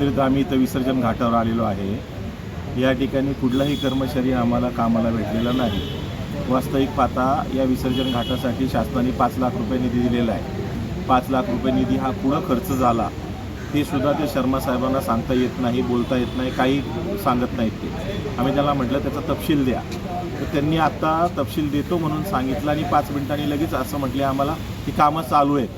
एकंदरीत आम्ही इथं विसर्जन घाटावर आलेलो आहे. या ठिकाणी कुठलाही कर्मचारी आम्हाला कामाला भेटलेला नाही. वास्तविक पाहता या विसर्जन घाटासाठी शासनाने पाच लाख रुपये निधी दिलेला आहे. पाच लाख रुपये निधी हा पुढं खर्च झाला ते सुद्धा ते शर्मा साहेबांना सांगता येत नाही बोलता येत नाही काही सांगत नाहीत ते. आम्ही त्याला म्हटलं त्याचा तपशील द्या. तर त्यांनी आत्ता तपशील देतो म्हणून सांगितलं आणि पाच मिनिटांनी लगेच असं म्हटले आम्हाला की कामं चालू आहेत.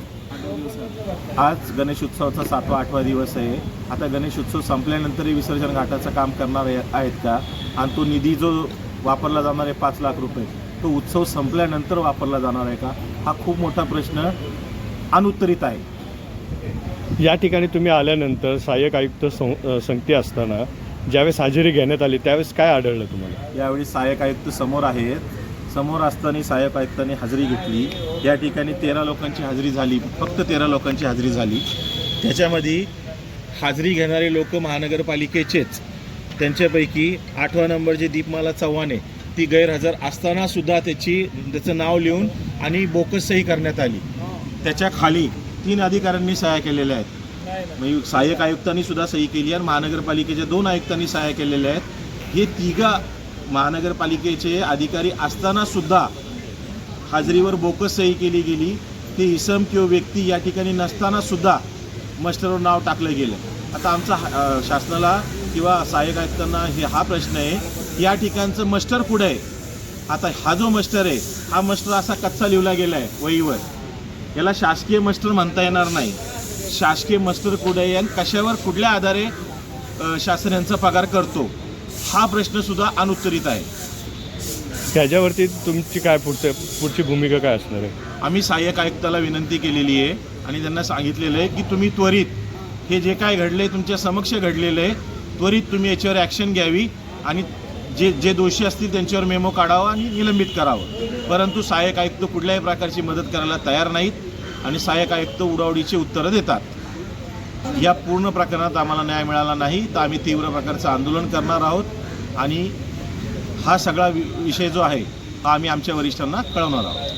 आज गणेश उत्सवाचा सातवा आठवा दिवस आहे. आता गणेश उत्सव संपल्यानंतरही विसर्जन घाटाचं काम करणार आहे- आहेत का? आणि तो निधी जो वापरला जाणार आहे पाच लाख रुपये तो उत्सव संपल्यानंतर वापरला जाणार आहे का? हा खूप मोठा प्रश्न अनुत्तरित आहे. या ठिकाणी तुम्ही आल्यानंतर सहाय्यक आयुक्त सं संगती असताना ज्यावेळेस हजेरी घेण्यात आली त्यावेळेस काय आढळलं तुम्हाला? यावेळी सहाय्यक आयुक्त समोर आहेत. समोर असताना साहेब आयुक्तांनी हजेरी घेतली. या ठिकाणी तेरा लोकांची हजेरी झाली. फक्त तेरा लोकांची हजेरी झाली. त्याच्यामध्ये हाजरी घेणारे लोक महानगरपालिकेचेच. त्यांच्यापैकी आठवा नंबरचे दीपमाला चव्हाण आहे ती गैरहजर असताना सुद्धा त्याची त्याचं नाव लिहून आणि बोकस सही करण्यात आली. त्याच्याखाली तीन अधिकाऱ्यांनी सह्या केलेल्या आहेत. म्हणजे सहाय्यक आयुक्तांनी सुद्धा सही केली आणि महानगरपालिकेच्या दोन आयुक्तांनी सहाय्य केलेल्या आहेत. हे तिघा महानगरपालिकेचे अधिकारी असताना सुद्धा हाजरीवर बोकस सही केली गेली. ते इसम किंवा व्यक्ती या ठिकाणी नसताना सुद्धा मस्टरवर नाव टाकलं गेलं. आता आमचा शासनाला किंवा सहाय्यक आयुक्तांना हे हा प्रश्न आहे. या ठिकाणचं मस्टर कुठं आहे? आता हा जो मस्टर आहे हा मस्टर असा कच्चा लिहिला गेला आहे वहीवर. याला शासकीय मस्टर म्हणता येणार नाही. शासकीय मस्टर कुठे आहे आणि कशावर कुठल्या आधारे शासन यांचा पगार करतो? हा प्रश्न सुद्धा अनुत्तरित आहे. त्याच्यावरती तुमची काय पुढचं पुढची भूमिका काय असणार आहे? आम्ही सहाय्यक आयुक्ताला विनंती केलेली आहे आणि त्यांना सांगितलेलं आहे की तुम्ही त्वरित हे जे काय घडले तुमच्या समक्ष घडलेलं आहे त्वरित तुम्ही याच्यावर ॲक्शन घ्यावी आणि जे जे दोषी असतील त्यांच्यावर मेमो काढावा आणि निलंबित करावं. परंतु सहाय्यक आयुक्त कुठल्याही प्रकारची मदत करायला तयार नाहीत आणि सहाय्यक आयुक्त उडावडीची उत्तरं देतात. या पूर्ण प्रकरणात आम्हाला न्याय मिळाला नाही तर आम्ही तीव्र प्रकारचं आंदोलन करणार आहोत. आणि हा सगळा वि विषय जो आहे हा आम्ही आमच्या वरिष्ठांना कळवणार आहोत.